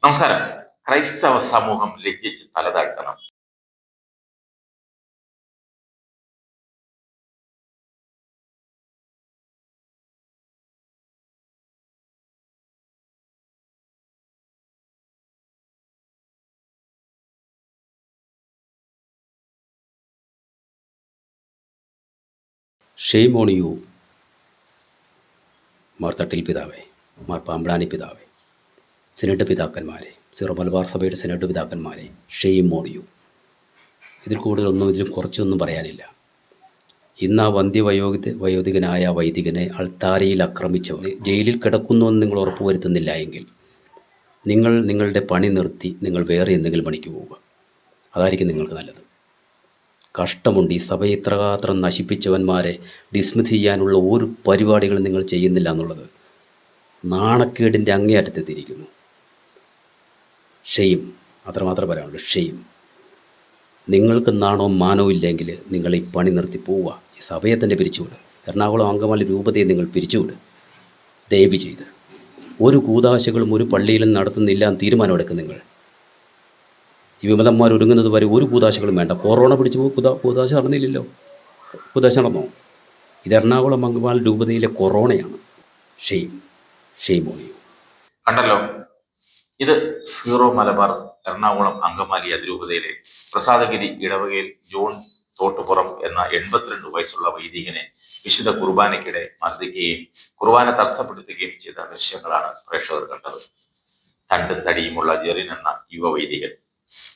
നമസ്കാരം. ക്രൈസ്തവ സമൂഹം ലജ്ജിച്ച് തലതാഴ്ത്തണം. ഷെയ്മോണിയു മാർത്തട്ടിൽ പിതാവേ മാർ പാമ്പ്ളാനി പിതാവേ. സെനറ്റ് പിതാക്കന്മാരെ സിറോ മലബാർ സഭയുടെ സെനറ്റ് പിതാക്കന്മാരെ ഷെയ്യും മോണിയു ഇതിൽ കൂടുതലൊന്നും ഇതിലും കുറച്ചൊന്നും പറയാനില്ല. ഇന്ന് ആ വന്ധ്യവയോധി വയോധികനായ വൈദികനെ അൾത്താരയിൽ ആക്രമിച്ചവർ ജയിലിൽ കിടക്കുന്നുവെന്ന് നിങ്ങൾ ഉറപ്പുവരുത്തുന്നില്ല എങ്കിൽ നിങ്ങൾ നിങ്ങളുടെ പണി നിർത്തി നിങ്ങൾ വേറെ എന്തെങ്കിലും പണിക്ക് പോവുക. അതായിരിക്കും നിങ്ങൾക്ക് നല്ലത്. കഷ്ടമുണ്ട് ഈ സഭയെ ഇത്രമാത്രം നശിപ്പിച്ചവന്മാരെ ഡിസ്മിസ് ചെയ്യാനുള്ള ഒരു പരിപാടികളും നിങ്ങൾ ചെയ്യുന്നില്ല എന്നുള്ളത് നാണക്കേടിന്റെ അങ്ങേയറ്റത്തെത്തിയിരിക്കുന്നു. ഷെയ്ം അത്രമാത്രം പറയാനുള്ളൂ ഷെയിം നിങ്ങൾക്ക് നാണോ മാനോ ഇല്ലെങ്കിൽ നിങ്ങൾ ഈ പണി നിർത്തി പോവുക. ഈ സഭയെ തന്നെ പിരിച്ചുവിട്. എറണാകുളം അങ്കമാലി രൂപതയെ നിങ്ങൾ പിരിച്ചുവിട്. ദയവ് ചെയ്ത്. ഒരു കൂതാശകളും ഒരു പള്ളിയിലും നടത്തുന്നില്ല എന്ന് തീരുമാനമെടുക്കും നിങ്ങൾ. ഈ വിമതന്മാർ ഒരുങ്ങുന്നത് വരെ ഒരു കൂതാശകളും വേണ്ട. കൊറോണ പിടിച്ചു പോകും കൂതാ കൂതാശ നടന്നില്ലല്ലോ. കൂതാശ നടന്നോ? ഇത് എറണാകുളം അങ്കമാലി രൂപതയിലെ കൊറോണയാണ്. ഷെയിം ഷെയിം ഓണിയോ കണ്ടല്ലോ. ഇത് സീറോ മലബാർ എറണാകുളം അങ്കമാലി അതിരൂപതയിലെ പ്രസാദഗിരി ഇടവകയിൽ ജോൺ തോട്ടുപുറം എന്ന എൺപത്തിരണ്ട് വയസ്സുള്ള വൈദികനെ വിശുദ്ധ കുർബാനയ്ക്കിടെ മർദ്ദിക്കുകയും കുർബാന തടസ്സപ്പെടുത്തുകയും ചെയ്ത ദൃശ്യങ്ങളാണ് പ്രേക്ഷകർ കണ്ടത്. തണ്ടും തടിയുമുള്ള ജെറിൻ എന്ന യുവ വൈദികൻ.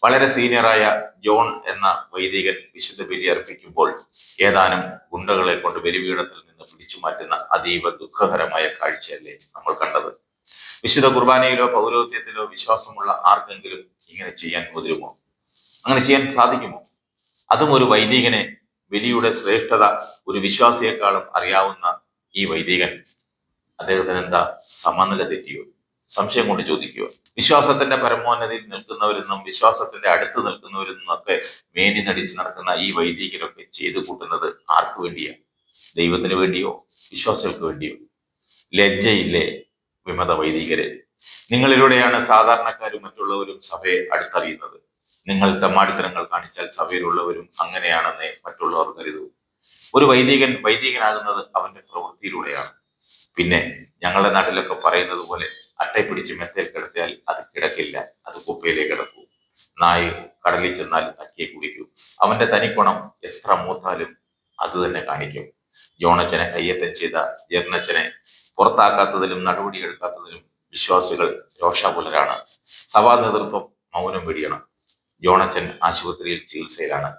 വളരെ സീനിയറായ ജോൺ എന്ന വൈദികൻ വിശുദ്ധ ബലി അർപ്പിക്കുമ്പോൾ ഏതാനും ഗുണ്ടകളെ കൊണ്ട് ബലിപീഠത്തിൽ നിന്ന് പിടിച്ചു മാറ്റുന്ന അതീവ ദുഃഖകരമായ കാഴ്ചയല്ലേ നമ്മൾ കണ്ടത്. വിശുദ്ധ കുർബാനയിലോ പൗരോഹിത്യത്തിലോ വിശ്വാസമുള്ള ആർക്കെങ്കിലും ഇങ്ങനെ ചെയ്യാൻ മുതിരുമോ അങ്ങനെ ചെയ്യാൻ സാധിക്കുമോ? അതും ഒരു വൈദികനെ ബലിയുടെ ശ്രേഷ്ഠത ഒരു വിശ്വാസിയെക്കാളും അറിയാവുന്ന ഈ വൈദികൻ അദ്ദേഹത്തിന് എന്താ സമനില തെറ്റിയോ? സംശയം കൊണ്ട് ചോദിക്കുക വിശ്വാസത്തിന്റെ പരമോന്നതിയിൽ നിൽക്കുന്നവരെന്നും വിശ്വാസത്തിന്റെ അടുത്ത് നിൽക്കുന്നവരെന്നും ഒക്കെ മേനി നടിച്ച് നടക്കുന്ന ഈ വൈദികരൊക്കെ ചെയ്തു കൂട്ടുന്നത് ആർക്കു വേണ്ടിയാ? ദൈവത്തിന് വേണ്ടിയോ? വിശ്വാസികൾക്ക് വേണ്ടിയോ? ലജ്ജയില്ലേ? വിമത വൈദികരെ. നിങ്ങളിലൂടെയാണ് സാധാരണക്കാരും മറ്റുള്ളവരും സഭയെ അടുത്തറിയുന്നത്. നിങ്ങൾ തമാടിത്തരങ്ങൾ കാണിച്ചാൽ സഭയിലുള്ളവരും അങ്ങനെയാണെന്നേ മറ്റുള്ളവർ കരുതൂ. ഒരു വൈദികൻ വൈദികനാകുന്നത് അവന്റെ പ്രവൃത്തിയിലൂടെയാണ്. പിന്നെ ഞങ്ങളുടെ നാട്ടിലൊക്കെ പറയുന്നത് പോലെ അട്ടയെ പിടിച്ച് മെത്തയിൽ കിടത്തിയാൽ അത് കിടക്കില്ല അത് കുപ്പയിലേ കിടക്കൂ. നായ് കടലിൽ ചെന്നാൽ തക്കിയെ കുടിക്കൂ. അവന്റെ തനിക്കുണം എത്ര മൂത്താലും അത് തന്നെ കാണിക്കും. യോണച്ചനെ കയ്യേറ്റം ചെയ്ത ജർണച്ചനെ പുറത്താക്കാത്തതിലും നടപടിയെടുക്കാത്തതിലും വിശ്വാസികൾ രോഷാകുലരാണ്. സഭാ നേതൃത്വം മൗനം വെടിയണം. ജോണച്ചൻ ആശുപത്രിയിൽ ചികിത്സയിലാണ്.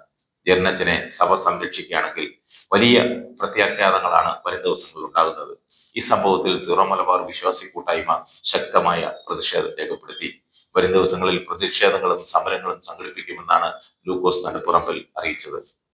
ജനച്ചനെ സഭ സംരക്ഷിക്കുകയാണെങ്കിൽ വലിയ പ്രത്യാഘാതങ്ങളാണ് വരും ദിവസങ്ങളിൽ ഉണ്ടാകുന്നത്. ഈ സംഭവത്തിൽ സീറോ മലബാർ വിശ്വാസി കൂട്ടായ്മ ശക്തമായ പ്രതിഷേധം രേഖപ്പെടുത്തി. വരും ദിവസങ്ങളിൽ പ്രതിഷേധങ്ങളും സമരങ്ങളും സംഘടിപ്പിക്കുമെന്നാണ് ലൂക്കോസ് നടുപ്പുറമ്പിൽ അറിയിച്ചത്.